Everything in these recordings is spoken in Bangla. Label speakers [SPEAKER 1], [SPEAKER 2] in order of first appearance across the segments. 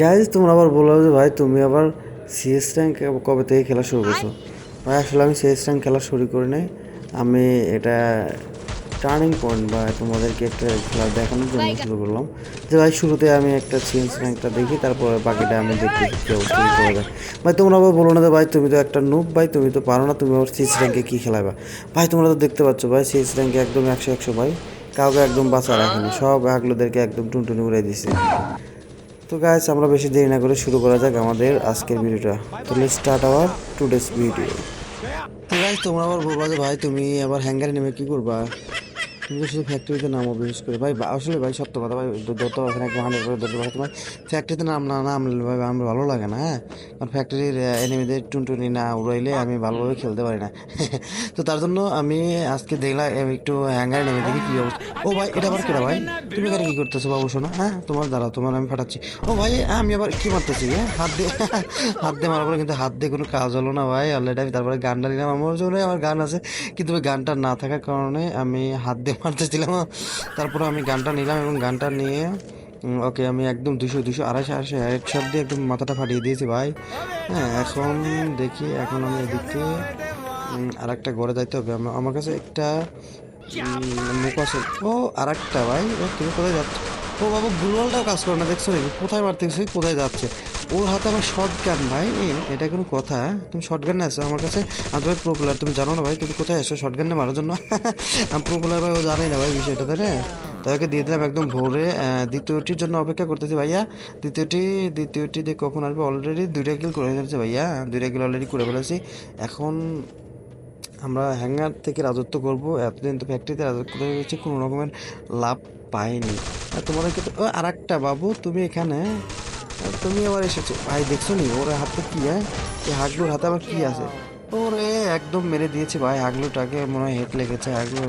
[SPEAKER 1] গাইজ তোমরা আবার বলো যে ভাই তুমি আবার সিএস র্যাঙ্ক কবে থেকে খেলা শুরু করছ? ভাই আসলে আমি সিএস র্যাঙ্ক খেলা শুরু করি নাই। আমি এটা টার্নিং পয়েন্ট বা তোমাদেরকে একটা খেলা দেখানোর জন্য শুরু করলাম। যে ভাই শুরুতে আমি একটা সিএস র্যাঙ্কটা দেখি তারপরে বাকিটা আমি দেখতে কি করা যায়। ভাই তোমরা আবার বলো না যে ভাই তুমি তো একটা নুব ভাই তুমি তো পারো না তুমি আবার সিএস র্যাঙ্কে কী খেলাবা ভাই তোমরা তো দেখতে পাচ্ছ ভাই সিএস র্যাঙ্কে একদম একশো একশো ভাই কাউকে একদম বাঁচা রাখেনি। সব আগলোদেরকে একদম টুনটুনি উড়াই দিছে। তো গাইস আমরা বেশি দেরি না করে শুরু করা যাক আমাদের আজকের ভিডিওটা। তো let start our today's video তো গাইস তোমরা আবার বলবা যে, ভাই, তুমি আবার হ্যাঙ্গারে নেমে কি করবা? তুমি তো শুধু ফ্যাক্টরিতে নামো বিশেষ করে। ভাই আসলে ভাই, সত্য কথা, ভাই যত ওখানে একদম হান্ড্রেড করে ধরতে পারো তোমার ফ্যাক্টরিতে নাম না নামলে ভাই, আমার ভালো লাগে না হ্যাঁ? কারণ ফ্যাক্টরির এনিমিদের টুনটুনি না উড়াইলে আমি ভালোভাবে খেলতে পারি না। তো তার জন্য আমি আজকে দেখলাম একটু হ্যাঙ্গারে নেমে দেখি কি অবস্থা। ও ভাই, এটা আবার কেটা ভাই? তুমি এখানে কি করতেছো বাবু, শোনো হ্যাঁ? তোমার, দাঁড়াও, তোমার আমি ফাটাচ্ছি ও ভাই আমি আবার কি মারতেছি হ্যাঁ? হাত দিয়ে হাত দিয়ে মারার পরে কিন্তু হাত দিয়ে কোনো কাজ হলো না ভাই অলরেডি আমি তারপরে গানটা নিলাম আমার আমার গান আছে, কিন্তু ওই গানটা না থাকার কারণে আমি হাত দিয়ে মারতেছিলাম তারপরে আমি গানটা নিলাম এবং গানটা নিয়ে ওকে আমি একদম দুশো দুশো, আড়াইশো আড়াইশো হেডশট দিয়ে একদম মাথাটা ফাটিয়ে দিয়েছি ভাই। হ্যাঁ এখন দেখি, এখন আমি এদিকে আর একটা ঘরে যাইতে হবে। আমার- কাছে একটা মুখ আছে। ও আর একটা ভাই। ও, তুমি কোথায় যাচ্ছ? ও বাবু গুলওয়ালটাও কাজ করে না, দেখছ নাকি? কোথায় মারতেছি? কোথায় যাচ্ছে? ওর হাতে আমার শর্ট গান ভাই। এটা কোনো কথা। তুমি শর্ট গান আছো আমার কাছে আমি ভাই প্রো তুমি জানো না ভাই, তুমি কোথায় এসো শর্ট গান মারার জন্য? আমি প্রো প্লেয়ার ভাই ও জানাই না ভাই বিষয়টা না? তাদেরকে দিয়ে দিলাম একদম ভোরে। দ্বিতীয়টির জন্য অপেক্ষা করতেছি ভাইয়া। দ্বিতীয়টি দ্বিতীয়টি দিয়ে কখন আসবে? অলরেডি দুইটা কিল করে ফেলেছে ভাইয়া। দুইটা কিল অলরেডি করে ফেলেছি। এখন আমরা হ্যাঙ্গার থেকে রাজত্ব করব। এতদিন তো ফ্যাক্টরিতে রাজত্ব করে কোনো রকমের লাভ পাইনি। আর তোমাদেরকে তো আর একটা বাবু, তুমি এখানে আর তুমি আবার এসেছ। ভাই দেখছ নি ওর হাতে কি হ্যাঁ? এই হাগলুর হাতে আবার কি আছে? ওরে, একদম মেরে দিয়েছে ভাই হাগলুটাকে মনে হয় হেট লেগেছে হাগলু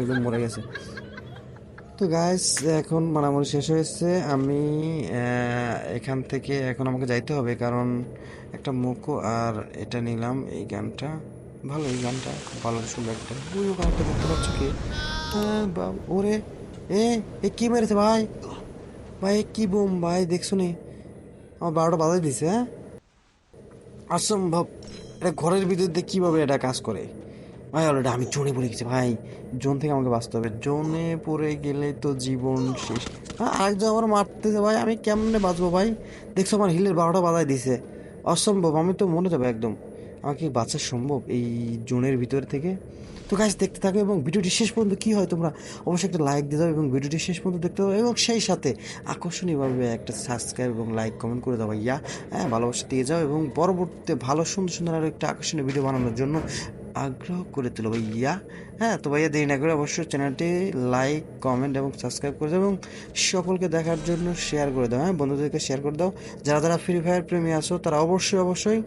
[SPEAKER 1] একদম মরে গেছে। তো গাইস এখন মারামারি শেষ হয়েছে আমি এখান থেকে এখন আমাকে যাইতে হবে, কারণ একটা মুখো আর এটা নিলাম, এই গানটা। ভালো, এই গানটা, খুব ভালো, সুন্দর একটা। ওই গানটা দেখতে পাচ্ছ কি? ওরে এ কি মেরেছে ভাই? ভাই, কি বোম? ভাই, দেখছ নি? আমার বারোটা বাজাই দিছে হ্যাঁ? অসম্ভব। এটা ঘরের ভিতর দিয়ে কীভাবে এটা কাজ করে? ভাই, অলরেডি আমি জোনে পড়ে গেছি, ভাই। জোন থেকে আমাকে বাঁচতে হবে। জোনে পড়ে গেলে তো জীবন শেষ। হ্যাঁ আরেকজন আমার মারতেছে, ভাই। আমি কেমনে বাঁচবো, ভাই? দেখছ আমার হিলের বারোটা বাজায় দিছে। অসম্ভব, আমি তো মনে যাবে একদম। আমাকে বাঁচা সম্ভব এই জোনের ভিতর থেকে? তো গাছ দেখতে থাকো এবং ভিডিওটি শেষ পর্যন্ত কী হয় তোমরা অবশ্যই একটা লাইক দিতে হবে এবং ভিডিওটি শেষ পর্যন্ত দেখতে হবে এবং সেই সাথে আকর্ষণীয়ভাবে একটা সাবস্ক্রাইব এবং লাইক কমেন্ট করে দাও ইয়া হ্যাঁ ভালোবাসা দিয়ে যাও এবং পরবর্তীতে ভালো, সুন্দর সুন্দর আরও একটা আকর্ষণীয় ভিডিও বানানোর জন্য আগ্রহ করে তোলো ভাইয়া। হ্যাঁ তো ভাইয়া দেরি না করে অবশ্যই চ্যানেলটি লাইক কমেন্ট এবং সাবস্ক্রাইব করে দাও এবং সকলকে দেখার জন্য শেয়ার করে দাও। হ্যাঁ বন্ধুদেরকে শেয়ার করে দাও। যারা যারা ফ্রি ফায়ার প্রেমী আছো, তারা অবশ্যই অবশ্যই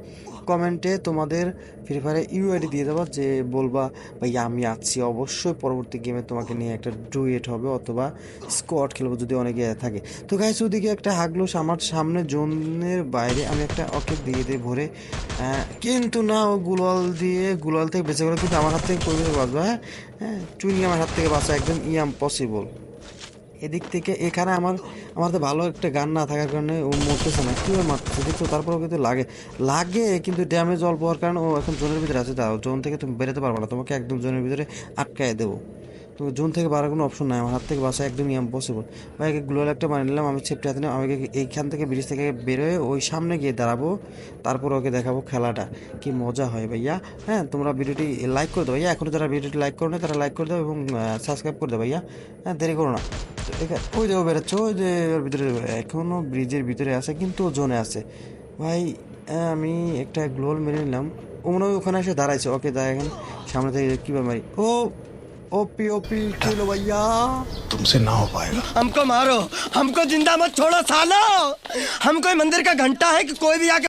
[SPEAKER 1] কমেন্টে তোমাদের ফ্রি ফায়ারে ইউআইডি দিয়ে দেবা, যে বলবা ভাই আমি আছি। অবশ্যই পরবর্তী গেমে তোমাকে নিয়ে একটা ডুয়েট হবে অথবা স্কোয়াড খেলব যদি অনেকে থাকে। তো গাইস ওদিকে একটা হাগলোস আমার সামনে জোনের বাইরে আমি একটা ওকে দিয়ে দিয়ে ভরে। কিন্তু না, ও গুলাল দিয়ে গুলাল থেকে বেঁচে গেলো কিন্তু আমার হাত থেকে কই বাঁচবে হ্যাঁ? হ্যাঁ চুনি আমার হাত থেকে বাঁচা একদম ইয়াম পসিবল এদিক থেকে এখানে আমার আমার তো ভালো একটা গান না থাকার কারণে ও মরতেছে না। কীভাবে মারতেছে দেখছ? তারপরেও কিন্তু লাগে। লাগে, কিন্তু ড্যামেজ অল্প হওয়ার কারণে ও এখন জোনের ভিতরে আছে। তা জোন থেকে তুমি বেরোতে পারবে না। তোমাকে একদম জোনের ভিতরে আটকায় দেবো। তো জোন থেকে বাড়ার কোনো অপশন নাই। আমার হাত থেকে বাসা একদমই ইম্পসিবল ভাই গ্লোয়াল একটা মানে নিলাম, আমি সেফটি হাতে নিলাম, আমি এইখান থেকে ব্রিজ থেকে বেরোয় ওই সামনে গিয়ে দাঁড়াবো, তারপর ওকে দেখাবো খেলাটা। কি মজা হয় ভাইয়া। হ্যাঁ তোমরা ভিডিওটি লাইক করে দাও ভাইয়া। এখনও যারা ভিডিওটি লাইক করো না তারা লাইক করে দাও এবং সাবস্ক্রাইব করে দাও ভাইয়া। হ্যাঁ দেরি করো না। তো ওই যে ও বেরোচ্ছে, ওই যে ওর ভিতরে এখনও ব্রিজের ভিতরে আছে, কিন্তু ও জোনে আছে। ভাই আমি একটা গ্লোল মেরে নিলাম। ও মনে হয় ওখানে এসে দাঁড়াইছে। ওকে, দাঁড়ায় এখন, সামনে থেকে কীভাবে মারি? ও ओपी ओपी खेलो भैया।
[SPEAKER 2] तुमसे ना हो पाएगा।
[SPEAKER 3] हमको मारो। हमको ज़िंदा मत छोड़ो सालो। हम कोई मंदिर का घंटा है कि कोई भी आके